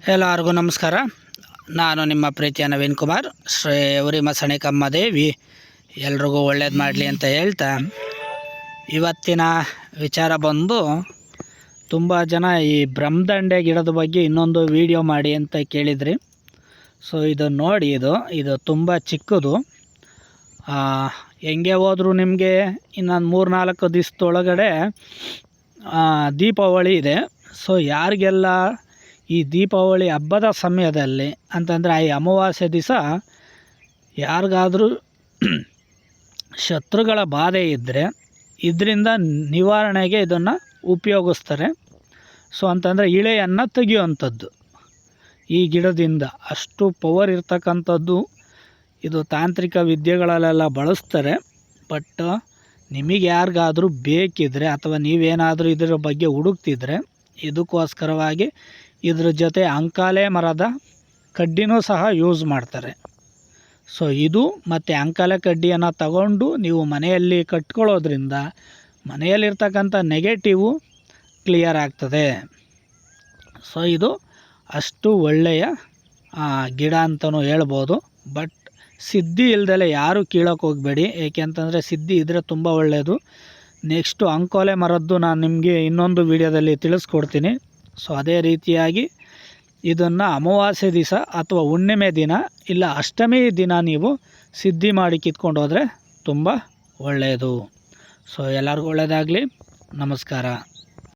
ಎಲ್ಲರಿಗೂ ನಮಸ್ಕಾರ. ನಾನು ನಿಮ್ಮ ಪ್ರೀತಿಯ ನವೀನ್ ಕುಮಾರ್. ಶ್ರೀ ಉರಿ ಮಸಣಿಕಮ್ಮ ದೇವಿ. ಎಲ್ರಿಗೂ ಒಳ್ಳೇದು ಮಾಡಲಿ ಅಂತ ಹೇಳ್ತಾ ಇವತ್ತಿನ ವಿಚಾರ ಬಂದು ತುಂಬ ಜನ ಈ ಬ್ರಹ್ಮದಂಡೆ ಗಿಡದ ಬಗ್ಗೆ ಇನ್ನೊಂದು ವಿಡಿಯೋ ಮಾಡಿ ಅಂತ ಕೇಳಿದ್ರಿ. ಸೊ ಇದು ನೋಡಿ ಇದು ಇದು ತುಂಬ ಚಿಕ್ಕದು. ಹೆಂಗೆ ಹೋದರೂ ನಿಮಗೆ ಇನ್ನೊಂದು ಮೂರು ನಾಲ್ಕು ದಿವಸದೊಳಗಡೆ ದೀಪಾವಳಿ ಇದೆ. ಸೊ ಯಾರಿಗೆಲ್ಲ ಈ ದೀಪಾವಳಿ ಹಬ್ಬದ ಸಮಯದಲ್ಲಿ ಅಂತಂದರೆ ಈ ಅಮಾವಾಸ್ಯೆ ದಿವಸ ಯಾರಿಗಾದರೂ ಶತ್ರುಗಳ ಬಾಧೆ ಇದ್ದರೆ ಇದರಿಂದ ನಿವಾರಣೆಗೆ ಇದನ್ನು ಉಪಯೋಗಿಸ್ತಾರೆ. ಸೊ ಅಂತಂದರೆ ಇಳೆಯನ್ನು ತೆಗೆಯುವಂಥದ್ದು. ಈ ಗಿಡದಿಂದ ಅಷ್ಟು ಪವರ್ ಇರ್ತಕ್ಕಂಥದ್ದು ಇದು ತಾಂತ್ರಿಕ ವಿದ್ಯೆಗಳಲ್ಲೆಲ್ಲ ಬಳಸ್ತಾರೆ. ಬಟ್ ನಿಮಗೆ ಯಾರಿಗಾದರೂ ಬೇಕಿದ್ರೆ ಅಥವಾ ನೀವೇನಾದರೂ ಇದರ ಬಗ್ಗೆ ಹುಡುಕ್ತಿದ್ರೆ ಇದಕ್ಕೋಸ್ಕರವಾಗಿ ಇದ್ರ ಜೊತೆ ಅಂಕಾಲೆ ಮರದ ಕಡ್ಡಿನೂ ಸಹ ಯೂಸ್ ಮಾಡ್ತಾರೆ. ಸೊ ಇದು ಮತ್ತು ಅಂಕಾಲೆ ಕಡ್ಡಿಯನ್ನು ತಗೊಂಡು ನೀವು ಮನೆಯಲ್ಲಿ ಕಟ್ಕೊಳ್ಳೋದ್ರಿಂದ ಮನೆಯಲ್ಲಿರ್ತಕ್ಕಂಥ ನೆಗೆಟಿವು ಕ್ಲಿಯರ್ ಆಗ್ತದೆ. ಸೊ ಇದು ಅಷ್ಟು ಒಳ್ಳೆಯ ಗಿಡ ಅಂತಲೂ ಹೇಳ್ಬೋದು. ಬಟ್ ಸಿದ್ಧಿ ಇಲ್ದಲೆ ಯಾರೂ ಕೀಳೋಕೆ ಹೋಗಬೇಡಿ. ಏಕೆಂತಂದರೆ ಸಿದ್ಧಿ ಇದ್ದರೆ ತುಂಬ ಒಳ್ಳೆಯದು ನೆಕ್ಸ್ಟು ಅಂಕೋಲೆ ಮರದ್ದು ನಾನು ನಿಮಗೆ ಇನ್ನೊಂದು ವಿಡಿಯೋದಲ್ಲಿ ತಿಳಿಸ್ಕೊಡ್ತೀನಿ. ಸೊ, ಅದೇ ರೀತಿಯಾಗಿ ಇದನ್ನು ಅಮಾವಾಸ್ಯೆ ದಿವಸ ಅಥವಾ ಹುಣ್ಣಿಮೆ ದಿನ ಇಲ್ಲ ಅಷ್ಟಮಿ ದಿನ ನೀವು ಸಿದ್ಧಿ ಮಾಡಿ ಕಿತ್ಕೊಂಡು ಹೋದರೆ ತುಂಬ ಒಳ್ಳೆಯದು. ಸೊ, ಎಲ್ಲರಿಗೂ ಒಳ್ಳೆಯದಾಗಲಿ. ನಮಸ್ಕಾರ.